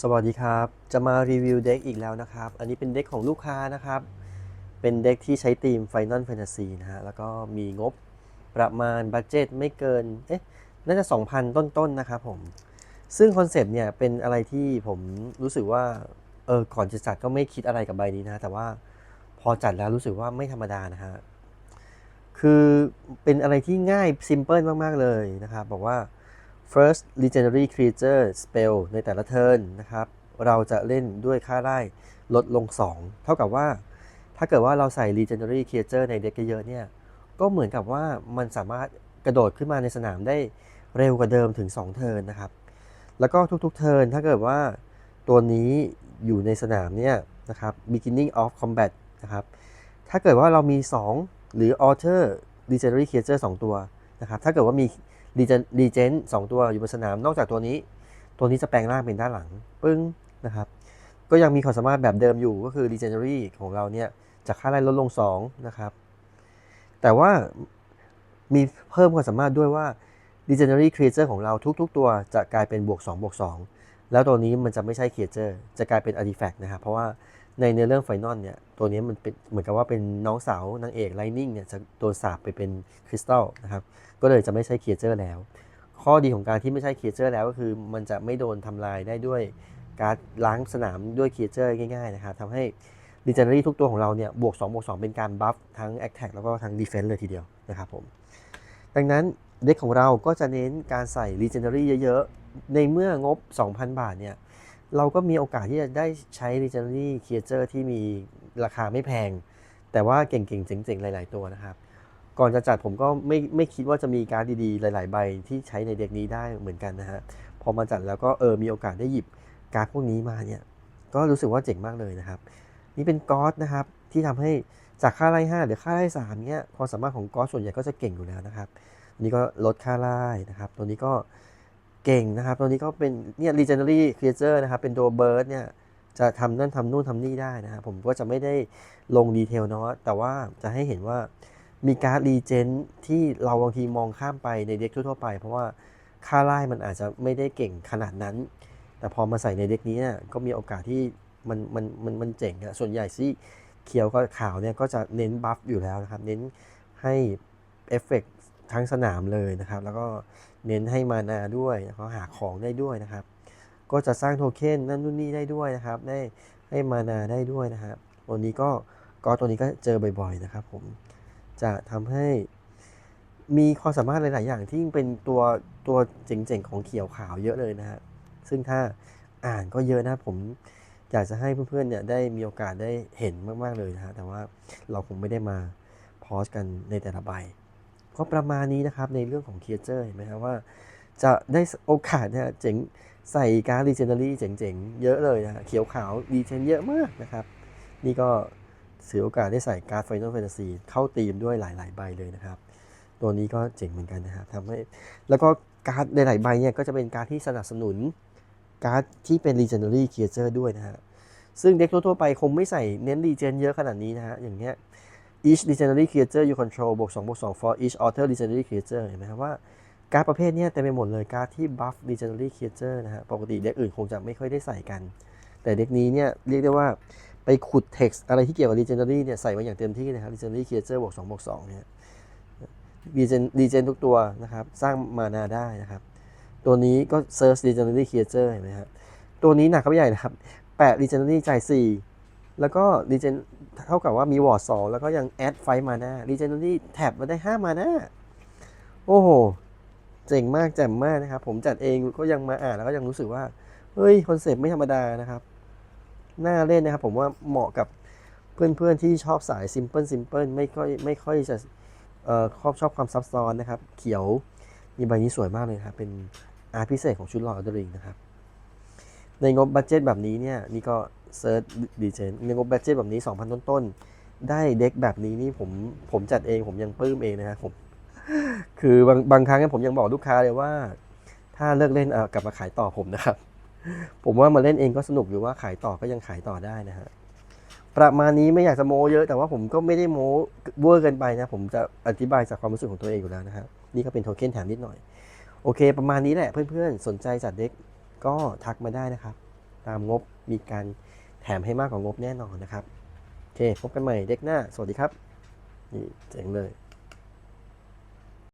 สวัสดีครับ จะมารีวิวเด็กอีกแล้วนะครับ อันนี้เป็นเด็กของลูกค้านะครับ เป็นเด็กที่ใช้ธีม Final Fantasy นะฮะ แล้วก็มีงบประมาณบัตเจตไม่เกิน เอ๊ะ น่าจะ 2,000 ต้นๆนนะครับผม ซึ่งคอนเซปต์เนี่ยเป็นอะไรที่ผมรู้สึกว่า เออ ก่อนจะจัดก็ไม่คิดอะไรกับใบนี้นะ แต่ว่าพอจัดแล้วรู้สึกว่าไม่ธรรมดานะฮะ คือเป็นอะไรที่ง่ายซิมเ l ิลมาก ๆ เลยนะครับ บอกว่า first legendary creature spell ในแต่ละเทิร์นนะครับ เราจะเล่นด้วยค่าไล่ลดลง 2 เท่ากับว่า ถ้าเกิดว่าเราใส่ legendary creature ในเด็กเยอะเนี่ย ก็เหมือนกับว่ามันสามารถกระโดดขึ้นมาในสนามได้เร็วกว่าเดิมถึง 2 เทิร์นนะครับ แล้วก็ทุกๆ เทิร์นถ้าเกิดว่าตัวนี้อยู่ในสนามเนี่ยนะครับ beginning of combat นะครับ ถ้าเกิดว่าเรามี 2 หรือ alter legendary creature 2 ตัวนะครับ ถ้าเกิดว่ามี รีเจนรีเจนสองตัวอยู่บนสนาม นอกจากตัวนี้ ตัวนี้จะแปลงร่างเป็นด้านหลัง ปึ้งนะครับ ก็ยังมีความสามารถแบบเดิมอยู่ก็คือ Regenerary ของเราเนี่ยจะค่าไล่ลดลง 2 นะครับ แต่ว่ามีเพิ่มความสามารถด้วยว่า Regenerary Creature ของเราทุกๆ ตัวจะกลายเป็นบวก2บวก2แล้วตัวนี้มันจะไม่ใช่ Creature จะกลายเป็น Artifact นะครับ เพราะว่า ในเนื้อเรื่องไฟนอลเนี่ยตัวนี้มันเป็นเหมือนกับว่าเป็นน้องสาวนางเอกไลนิ่งเนี่ยจะโดนสาบไปเป็นคริสตัลนะครับก็เลยจะไม่ใช่เคียเจอร์แล้ว ข้อดีของการที่ไม่ใช่เคียเจอร์แล้วก็คือมันจะไม่โดนทำลายได้ด้วยการล้างสนามด้วยเคียเจอร์ง่ายๆนะครับทำให้ดิเจน e รี่ทุกตัวของเราเนี่ยบวก2บวก2เป็นการบัฟทั้ง Attack แล้วก็ทั้ง Defense เลยทีเดียวนะครับผมดังนั้นเด็กของเราก็จะเน้นการใส่ Legendary เยอะๆ ในเมื่องบ 2,000 บาทเนี่ย เราก็มีโอกาสที่จะได้ใช้ Legendary Creature ที่มีราคาไม่แพง แต่ว่าเก่งๆเจ๋งๆ หลาย ๆ ตัวนะครับ ก่อนจะจัดผมก็ไม่ไม่คิดว่าจะมีการ์ดดีๆ หลาย ๆ ใบที่ใช้ในเด็กนี้ได้เหมือนกันนะฮะ พอมาจัดแล้วก็เออมีโอกาสได้หยิบการ์ดพวกนี้มาเนี่ย ก็รู้สึกว่าเจ๋งมากเลยนะครับ นี่เป็นก๊อตนะครับที่ทำให้จากค่าไล่5หรือค่าไล่3เนี่ยความสามารถของก๊อตส่วนใหญ่ก็จะเก่งอยู่แล้วนะครับนนี้ก็ลดค่าไล่นะครับ ตัวนี้ก็ เก่งนะครับ ตัวนี้ก็เป็นเนี่ย legendary creature นะครับ เป็นตัวเบิร์ดเนี่ยจะทำนั่นทำนู่นทำนี่ได้นะครับผมก็จะไม่ได้ลงดีเทลเนาะแต่ว่าจะให้เห็นว่ามีการ์ดรีเจนที่เราบางทีมองข้ามไปในเด็กทั่ว ๆ ไป เพราะว่าค่าไล่มันอาจจะไม่ได้เก่งขนาดนั้น แต่พอมาใส่ในเด็กนี้เนี่ยก็มีโอกาสที่มันมันมันมันเจ๋งอะส่วนใหญ่ที่เขียวก็ขาวเนี่ยก็จะเน้นบัฟอยู่แล้วนะครับ เน้นให้เอฟเฟก ทั้งสนามเลยนะครับ แล้วก็เน้นให้มานาด้วยแล้วก็หาของได้ด้วยนะครับ ก็จะสร้างโทเค็นนั่นนู่นนี่ได้ด้วยนะครับ ได้ให้มานาได้ด้วยนะครับตัวนี้ก็ก็ตัวนี้ก็เจอบ่อย ๆนะครับ ผมจะทำให้มีความสามารถหลาย ๆ อย่างที่เป็นตัวตัวเจ๋ง ๆ ของเขียวขาวเยอะเลยนะฮะซึ่งถ้าอ่านก็เยอะนะผมอยากจะให้เพื่อนๆเนี่ยได้มีโอกาสได้เห็นมาก ๆ เลยนะฮะแต่ว่าเราคงไม่ได้มาพอสกันในแต่ละใบ ก็ประมาณนี้นะครับในเรื่องของเคียเจอร์เห็นไหมครับว่าจะได้โอกาสเนี่ยเจ๋งใส่การ์ดรีเจนเนอรี่เจ๋งๆ เยอะเลยนะเขียวขาวรีเจนเยอะมากนะครับ นี่ก็ถือโอกาสได้ใส่การ์ด Final Fantasy เข้าตีมด้วยหลาย ๆ ใบเลยนะครับ ตัวนี้ก็เจ๋งเหมือนกันนะครับทำให้แล้วก็การ์ดหลายๆใบเนี่ยก็จะเป็นการ์ดที่สนับสนุนการ์ดที่เป็น Legendary Creature ด้วยนะฮะซึ่งเด็กทั่วๆไปคงไม่ใส่เน้น Regen เยอะขนาดนี้นะฮะอย่างเงี้ย each Legendary Creature you control บวก2บวก2 for each alter Legendary Creature เห็นไหมครับว่าการ์ดประเภทนี้เต็มไปหมดเลยการ์ดที่ buff Legendary Creature นะฮะปกติเด็กอื่นคงจะไม่ค่อยได้ใส่กัน แต่เด็กนี้เนี่ยเรียกได้ว่าไปขุด text อะไรที่เกี่ยวกับ Legendary เนี่ยใส่มาอย่างเต็มที่นะครับ Legendary Creature บวก2บวก2เนี่ย Regen Regen ทุกตัวนะครับสร้างมานาได้นะครับ ตัวนี้ก็ Search Legendary Creature เห็นไหมครับตัวนี้หนักเข้าไปใหญ่นะครับแปะ Legendary จ่าย4แล้วก็ Regen เท่ากับว่ามีวอร์ด2แล้วก็ยัง add 5 mana Legendary แท็บมาได้5 mana โอ้โห เจ๋งมากแจ่มมากนะครับ ผมจัดเองก็ยังมาอ่านแล้วก็ยังรู้สึกว่า เฮ้ย คอนเซปต์ไม่ธรรมดานะครับ น่าเล่นนะครับ ผมว่าเหมาะกับเพื่อนๆที่ชอบสายซิมเพิลซิมเพิลไม่ค่อยไม่ค่อยจะเอ่อชอบชอบความซับซ้อนนะครับ เขียวมีใบนี้สวยมากเลยครับเป็นอาร์พิเศษของชุดลอร์ดริงนะครับ ในงบบัตเจ็ตแบบนี้เนี่ยนี่ก็ เซิร์ชดีเจนในงบแบัตเจ็ตแบบนี้ 2,000 ต้นๆได้เด็กแบบนี้นี่ผมผมจัดเองผมยังปลื้มเองนะครับผม คือบางบางครั้งผมยังบอกลูกค้าเลยว่า ถ้าเลิกเล่นเอากลับมาขายต่อผมนะครับ ผมว่ามาเล่นเองก็สนุกหรือว่าขายต่อก็ยังขายต่อได้นะฮะประมาณนี้ไม่อยากจะโม้เยอะแต่ว่าผมก็ไม่ได้โม้เวอร์เกินไปนะ ผมจะอธิบายจากความรู้สึกของตัวเองอยู่แล้วนะฮะนี่ก็เป็นโทเค็นแถมนิดหน่อย โอเค ประมาณนี้แหละเพื่อนๆ สนใจจัดเด็กก็ทักมาได้นะครับ ตามงบมีการ แถมให้มากกว่างบแน่นอนนะครับโอเคพบกันใหม่เด็กหน้า สวัสดีครับนี่เจ๋งเลย